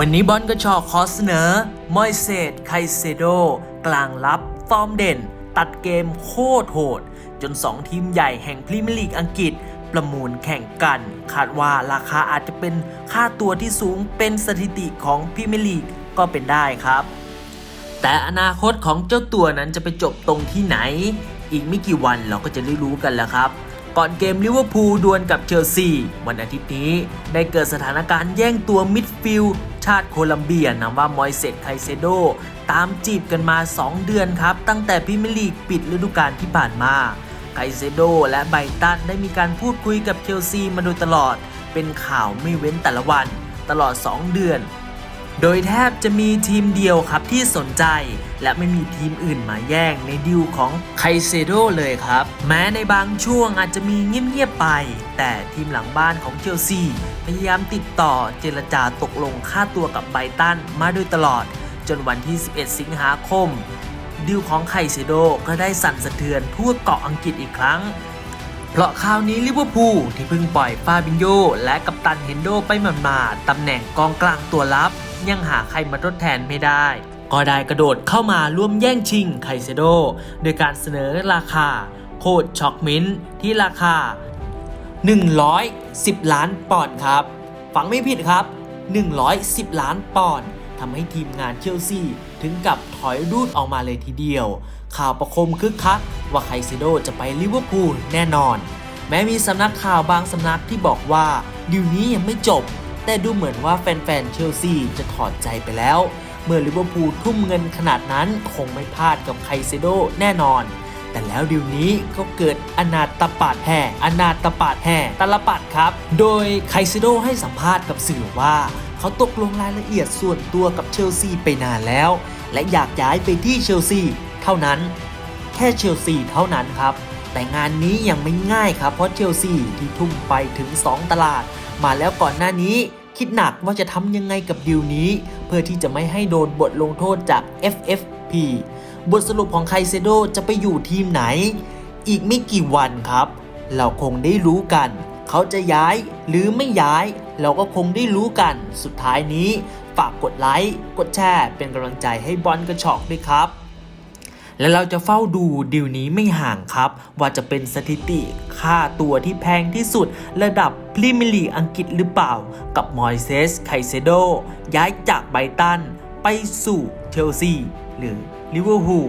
วันนี้บอลกระชอขอเสนอ มอยเซตไคเซโด กลางรับ ฟอร์มเด่น ตัดเกมโคตรโหด จน 2 ทีมใหญ่แห่งพรีเมียร์ลีกอังกฤษ ประมูลแข่งกัน คาดว่าราคาอาจจะเป็นค่าตัวที่สูงเป็นสถิติของพรีเมียร์ลีกก็เป็นได้ครับ แต่อนาคตของเจ้าตัวนั้นจะไปจบตรงที่ไหน อีกไม่กี่วันเราก็จะได้รู้กันแล้วครับ ก่อนเกมลิเวอร์พูลดวลกับเชลซีวันอาทิตย์นี้ได้เกิดสถานการณ์แย่งตัวมิดฟิลด์ชาติโคลัมเบียนำว่ามอยเซตไคเซโด ตามจีบกันมา 2 เดือนครับ ตั้งแต่พรีเมียร์ลีกปิดฤดูกาลที่ผ่านมาไคเซโดและไบตันได้มีการพูดคุยกับเชลซีมาโดยตลอด เป็นข่าวไม่เว้นแต่ละวัน ตลอด 2 เดือน โดยแทบจะมีทีมเดียวครับที่สนใจ และไม่มีทีมอื่นมาแย่งในดิวของไคเซโดเลยครับ แม้ในบางช่วงอาจจะมีเงียบๆไป แต่ทีมหลังบ้านของเชลซีพยายามติดต่อเจรจาตกลงค่าตัวกับไบตันมาโดยตลอด จนวันที่ 11 สิงหาคม ดิวของไคเซโดก็ได้สั่นสะเทือนทั่วเกาะอังกฤษอีกครั้งเพราะคราวนี้ลิเวอร์พูลที่เพิ่งปล่อยฟาบินโยและกัปตันเฮนโดไปหมาดๆตำแหน่งกองกลางตัวรับ ยังหาใครมาทดแทนไม่ได้ ก็ได้กระโดดเข้ามาร่วมแย่งชิงไคเซโด โดยการเสนอราคา โคตรช็อกมินท์ที่ราคา 110 ล้านปอนด์ครับ ฟังไม่ผิดครับ 110 ล้านปอนด์ทำให้ทีมงานเชลซีถึงกับถอยรูดออกมาเลยทีเดียว ข่าวประคมคึกคักว่าไคเซโดจะไปลิเวอร์พูลแน่นอน แม้มีสำนักข่าวบางสำนักที่บอกว่าดิวนี้ยังไม่จบ แต่ดูเหมือนว่าแฟนๆเชลซีจะถอดใจไปแล้ว เมื่อลิเวอร์พูลทุ่มเงินขนาดนั้นคงไม่พลาดกับไคเซโดแน่นอน แต่แล้วเดิวนี้ก็เกิดอนาตปาดแห่อนาตปาดแห่ตลปัดครับ โดยไคซิโดให้สัมภาษณ์กับสื่อว่า เขาตกลงรายละเอียดส่วนตัวกับเชลซีไปนานแล้ว และอยากย้ายไปที่เชลซีเท่านั้น แค่เชลซีเท่านั้นครับแต่งานนี้ยังไม่ง่ายครับเพราะเชลซีที่ทุ่มไปถึง 2 ตลาด มาแล้วก่อนหน้านี้คิดหนักว่าจะทำยังไงกับดีลนี้ เพื่อที่จะไม่ให้โดนบทลงโทษจาก FFP บทสรุปของไคเซโดจะไปอยู่ทีมไหน อีกไม่กี่วันครับ เราคงได้รู้กัน เขาจะย้ายหรือไม่ย้าย เราก็คงได้รู้กัน สุดท้ายนี้ ฝากกดไลค์ กดแชร์ เป็นกำลังใจให้บอลกระชอกด้วยครับ และเราจะเฝ้าดูดีลนี้ไม่ห่างครับ ว่าจะเป็นสถิติค่าตัวที่แพงที่สุด ระดับพรีเมียร์ลีกอังกฤษหรือเปล่า กับมอยเซสไคเซโดย้ายจากไบตันไปสู่เชลซีหรือลิเวอร์พูล